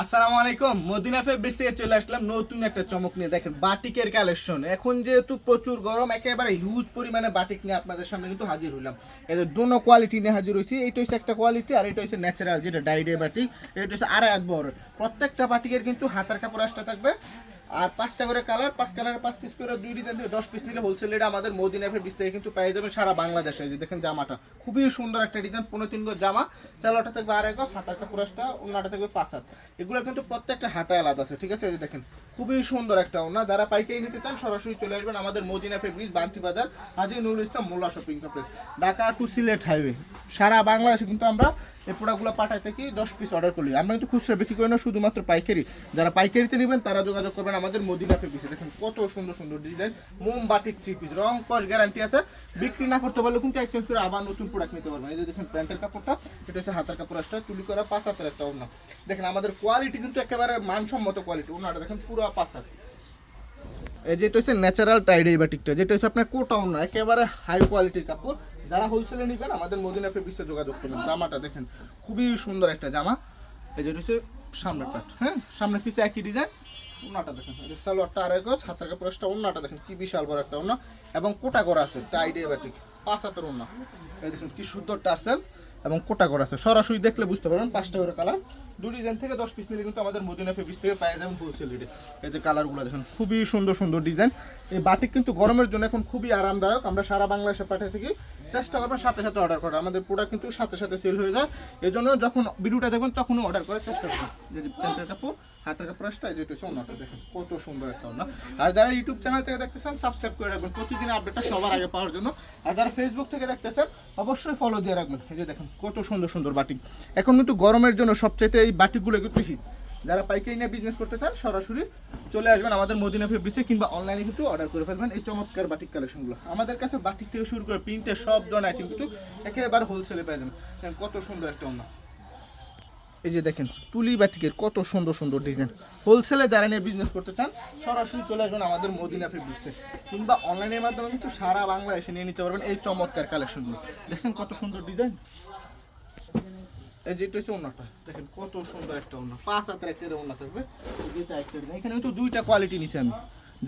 আসসালামু আলাইকুম। Medina fabrics থেকে চলে আসলাম নতুন একটা চমক নিয়ে। দেখেন, বাটিকের কালেকশন এখন যেহেতু প্রচুর গরম, একেবারে হিউজ পরিমাণে বাটিক নিয়ে আপনাদের সামনে কিন্তু হাজির হইলাম। এদের দুনো কোয়ালিটি নিয়ে হাজির হয়েছি এইটা হচ্ছে একটা কোয়ালিটি আর এটা হচ্ছে ন্যাচারাল যেটা ডাইডে বাটিক। এটা হচ্ছে আড়াই এক বড়। প্রত্যেকটা বাটিকের কিন্তু হাতার কাপড় আসটা থাকবে। আর পাঁচটা করে কালার পাঁচ কালারের পাঁচ পিস করে দুই ডিজাইন থেকে দশ পিস নিলে হোলসেল রেটে আমাদের মদিনা ফেব্রিক্স থেকে কিন্তু পেয়ে যাবেন সারা বাংলাদেশে। যে দেখেন জামাটা, খুবই সুন্দর একটা ডিজাইন পনেরো তিন গজ জামা স্যালোটা থাকবে আড়াই গজ, হাতার কাপড় আসটা অন্যটা থাকবে পাঁচ হাত। এগুলো কিন্তু প্রত্যেকটা হাতায় আলাদা আছে, ঠিক আছে? এই যে দেখেন, খুবই সুন্দর একটা ওনা যারা পাইকারি নিতে চান, সরাসরি চলে আসবেন আমাদের Madina fabrics Banti Bazar, Haji Nurul Islam Mollah shopping complex Dhaka to Sylhet highway সারা বাংলাদেশে কিন্তু আমরা এই প্রোডাক্টগুলো পাঠাই থাকি দশ পিস অর্ডার করি আমরা কিন্তু খুচরা বিক্রি করি না, শুধুমাত্র পাইকারি। যারা পাইকারিতে নেবেন, তারা যোগাযোগ করবেন আমাদের মদিনা পিসে দেখেন কত সুন্দর সুন্দর ডিজাইন মোম বাটিক থ্রি পিস রং কস গ্যারান্টি আছে। বিক্রি না করতে পারলে কিন্তু এক্সচেঞ্জ করে আবার নতুন প্রোডাক্ট নিতে পারবেন। এই যে দেখেন প্যান্টের কাপড়টা, এটা হচ্ছে হাতের কাপড় আসটা তুলি করা পাঁচ হাতের একটা ওনা দেখেন আমাদের কোয়ালিটি কিন্তু একেবারে মানসম্মত কোয়ালিটি ওনাটা দেখেন পুরো পাঁচ যেটা হচ্ছে ন্যাচারাল টাইড এই বাটিকটা যেটা হচ্ছে আপনার কোটাও না, একেবারে হাই কোয়ালিটির কাপড়। যারা হোলসেলে নেবেন, আমাদের মদিনা ফেব্রিক্সে যোগাযোগ করবেন জামাটা দেখেন, খুবই সুন্দর একটা জামা। এই যেটা হচ্ছে সামনের পাট হ্যাঁ? সামনের পিছে একই ডিজাইন ওনাটা দেখেন, এই সালোয়ারটা আড়াই গজ, হাতের কাপড়টা ওনাটা দেখেন, কি বিশাল বড় একটা ওনা এবং কোটা করা আছে টাইড এই বাটিক পাঁচ হাতের ওনা এই দেখেন, কি সুন্দর টার্সেল এবং কোটা করা আছে। সরাসরি দেখলে বুঝতে পারবেন, পাঁচটা করে কালার। দু ডিজাইন থেকে দশ পিস নিলে কিন্তু আমাদের মদিনা ফেব্রিক্স থেকে পাওয়া যাবেন হোলসেল রেটে এই যে কালারগুলো দেখেন, খুবই সুন্দর সুন্দর ডিজাইন এই বাটিক কিন্তু গরমের জন্য এখন খুবই আরামদায়ক। আমরা সারা বাংলাদেশে পাঠিয়ে থাকি। চেষ্টা করবেন সাথে সাথে অর্ডার করার। আমাদের প্রোডাক্ট কিন্তু সাথে সাথে সেল হয়ে যায়। এই জন্য যখন ভিডিওটা দেখবেন তখনও অর্ডার করার চেষ্টা করবেন। যে প্যান্টের কাপড় হাতের কাপড় আসটা এই যেটা হচ্ছে দেখেন, কত সুন্দর একটা ওনা আর যারা ইউটিউব চ্যানেল থেকে দেখতেছেন সাবস্ক্রাইব করে রাখবেন। প্রতিদিন আপডেটটা সবার আগে পাওয়ার জন্য। আর যারা ফেসবুক থেকে দেখতেছেন, অবশ্যই ফলো দিয়ে রাখবেন। এই যে দেখেন, কত সুন্দর সুন্দর বাটিক এখন কিন্তু গরমের জন্য সবচাইতে এই বাটিকগুলো কিন্তু হিট যারা পাইকারি নিয়ে বিজনেস করতে চান, সরাসরি চলে আসবেন আমাদের মদিনা ফেব্রিক্সে কিংবা অনলাইনে কিন্তু অর্ডার করে ফেলবেন এই চমৎকার বাটিক কালেকশনগুলো আমাদের কাছে বাটিক থেকে শুরু করে প্রিন্টের সব ধরনের আইটেম কিন্তু একেবারে হোলসেলে পেয়ে যাবেন। কত সুন্দর একটা অন্য এই যে দেখেন, তুলি বাটিকের কত সুন্দর সুন্দর ডিজাইন হোলসেলে যারা নিয়ে বিজনেস করতে চান, সরাসরি চলে আসবেন আমাদের মদিনা ফেব্রিক্সে কিংবা অনলাইনের মাধ্যমে কিন্তু সারা বাংলাদেশে নিয়ে নিতে পারবেন এই চমৎকার কালেকশনগুলো দেখছেন কত সুন্দর ডিজাইন এই যেটা হচ্ছে ওনাটা দেখেন কত সুন্দর একটা ওনা পাঁচ হাতের একটা ওনা থাকবে। যেটা একটা। এখানে কিন্তু দুইটা কোয়ালিটি নিছি আমি।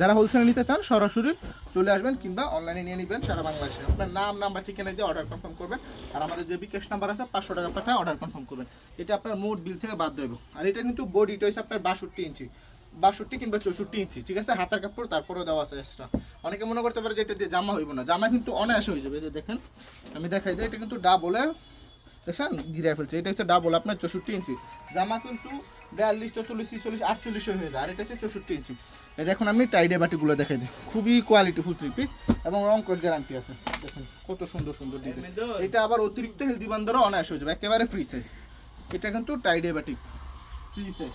যারা হোলসেলে নিতে চান, সরাসরি চলে আসবেন কিংবা অনলাইনে নিয়ে নেবেন সারা বাংলাদেশে। আপনার নাম নাম্বার ঠিকানা দিয়ে অর্ডার কনফার্ম করবেন। আর আমাদের যে বিকাশ নাম্বার আছে, পাঁচশো টাকা পাঠায় অর্ডার কনফার্ম করবেন। এটা আপনার মোট বিল থেকে বাদ দেবে। আর এটা কিন্তু বডিটা হচ্ছে আপনার বাষট্টি ইঞ্চি। বাষট্টি কিংবা চৌষট্টি ইঞ্চি, ঠিক আছে? হাতের কাপড়, তারপরেও দেওয়া আছে এক্সট্রা অনেকে মনে করতে পারে যে এটা দিয়ে জামা হইব না। জামা কিন্তু অনায়াসে হয়ে যাবে। যে দেখেন, আমি দেখাই দিই, এটা কিন্তু ডাবলে দেখছেন? গিরায় ফেলছে। এটা হচ্ছে ডাবল আপনার চৌষট্টি ইঞ্চি। জামা কিন্তু বিয়াল্লিশ চৌচল্লিশ ছিচল্লিশ আটচল্লিশ হয়ে যায়। আর এটা হচ্ছে চৌষট্টি ইঞ্চি। এই দেখুন আমি টাইডে বাটিগুলো দেখাই দিই। খুবই কোয়ালিটিফুল থ্রি পিস এবং রং কোষ গ্যারান্টি আছে। দেখুন কত সুন্দর সুন্দর ডিজাইন এটা আবার অতিরিক্ত হেলদি বান্ধবও অনায়াস হয়ে যাবে। একেবারে ফ্রি সাইজ এটা কিন্তু টাইডে বাটিক ফ্রি সাইজ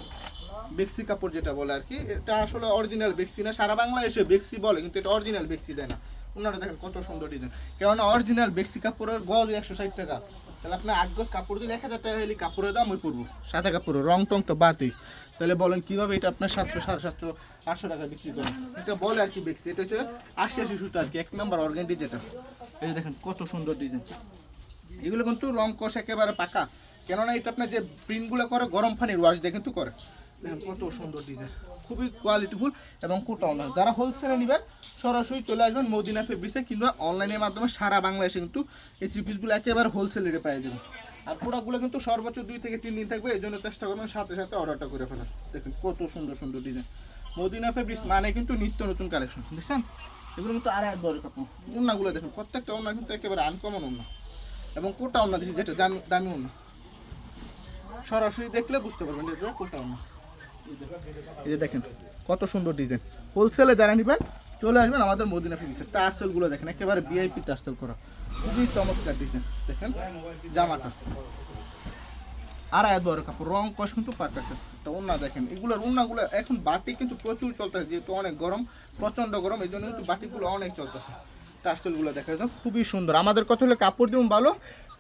বেক্সি কাপড় যেটা বলে আর কি এটা আসলে অরিজিনাল বেক্সি না। সারা বাংলাদেশে বেক্সি বলে কিন্তু এটা অরিজিনাল বেক্সি দেয় না। ওনারা দেখেন কত সুন্দর ডিজাইন কেননা অরিজিনাল বেক্সি কাপড়ের গজ একশো ষাট টাকা। তাহলে আপনার আট গজ কাপড় দিলে এক হাজার টাকা হলে কাপড়ের দাম ওই পড়ব। সাদা কাপড়ের, রং টং তো বাদই তাহলে বলেন কীভাবে এটা আপনার সাতশো, সাড়ে সাতশো, আটশো টাকা বিক্রি করেন? এটা বলে আর কি বিক্রি এটা হচ্ছে আশি আশি সুতো আর কি, এক নম্বর অর্গ্যান্ডি যেটা। এই দেখেন কত সুন্দর ডিজাইন এগুলো কিন্তু রং কষ একেবারে পাকা। কেননা এটা আপনার যে প্রিন্টগুলো করে, গরম পানির ওয়াশ দিয়ে কিন্তু করে। দেখেন কত সুন্দর ডিজাইন খুবই কোয়ালিটিফুল এবং কোটাও না যারা হোলসেলে নেবেন, সরাসরি চলে আসবেন মদিনা ফেব্রিক্সে কিংবা অনলাইনের মাধ্যমে সারা বাংলাদেশে কিন্তু এই থ্রি পিসগুলো একেবারে হোলসেল রেটে পাওয়া যাবে। আর প্রোডাক্টগুলো কিন্তু সর্বোচ্চ দুই থেকে তিন দিন থাকবে, এই জন্য চেষ্টা করবেন সাথে সাথে অর্ডারটা করে ফেলার। দেখেন কত সুন্দর সুন্দর ডিজাইন মদিনা ফেব্রিক্স মানে কিন্তু নিত্য নতুন কালেকশন বুঝছেন? এগুলো কিন্তু আর বড় কাপড় ওনাগুলো দেখুন, প্রত্যেকটা ওনা কিন্তু একেবারে আনকমন ওনা এবং কোটা ওনা দিচ্ছি যেটা, দামি ওনা সরাসরি দেখলে বুঝতে পারবেন এটা কোটা ওনা এই যে দেখেন, কত সুন্দর ডিজাইন হোলসেলে যারা নেবেন, চলে আসবেন আমাদের মদিনা ফিরিসে টার্সেলগুলো দেখেন, একেবারে ভিআইপি টার্সেল করা। খুবই চমৎকার ডিজাইন দেখেন, জামাটা। আড়াই হাত বড় কাপড়, রং কষ কিন্তু পাকাছে একটা ওনা দেখেন, এগুলোর ওনাগুলো এখন বাটি কিন্তু প্রচুর চলতেছে, যেহেতু অনেক গরম, প্রচণ্ড গরম এই জন্য কিন্তু বাটিগুলো অনেক চলতেছে। টার্সেলগুলো দেখা যায় খুবই সুন্দর। আমাদের কথা হলে কাপড় দিউন ভালো?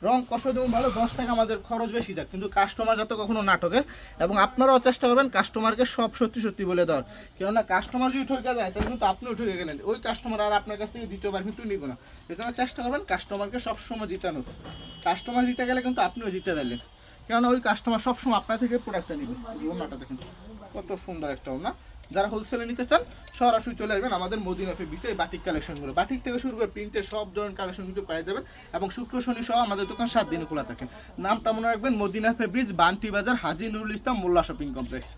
রং কষ দিউন ভালো, দশ টাকা আমাদের খরচ বেশি যাক কিন্তু কাস্টমার যাতে কখনো না ঠকে এবং আপনারাও চেষ্টা করবেন কাস্টমারকে সব সত্যি সত্যি বলে দেওয়ার। কেননা কাস্টমার যদি ঠকে যায়, তাহলে কিন্তু আপনিও ঠকে গেলেন। ওই কাস্টমার আর আপনার কাছ থেকে দ্বিতীয়বার কিন্তু নিব না। এই জন্য চেষ্টা করবেন কাস্টমারকে সবসময় জিতানোর। কাস্টমার জিতে গেলে কিন্তু আপনিও জিতে দিলেন কেননা ওই কাস্টমার সবসময় আপনার থেকে প্রোডাক্টটা নেবে। এই ওনাটা দেখেন। কত সুন্দর একটা ওনা যারা হোলসেলে নিতে চান, সরাসরি চলে আসবেন আমাদের মদিনা ফেব্রিক্সে এই বাটিক কালেকশনগুলো বাটিক থেকে শুরু করে প্রিন্টের সব ধরনের কালেকশন কিন্তু পেয়ে যাবেন এবং শুক্র, শনি সহ আমাদের দোকান সাত দিনে খোলা থাকে। নামটা মনে রাখবেন Madina fabrics Banti Bazar, Haji Nurul Islam Mollah shopping complex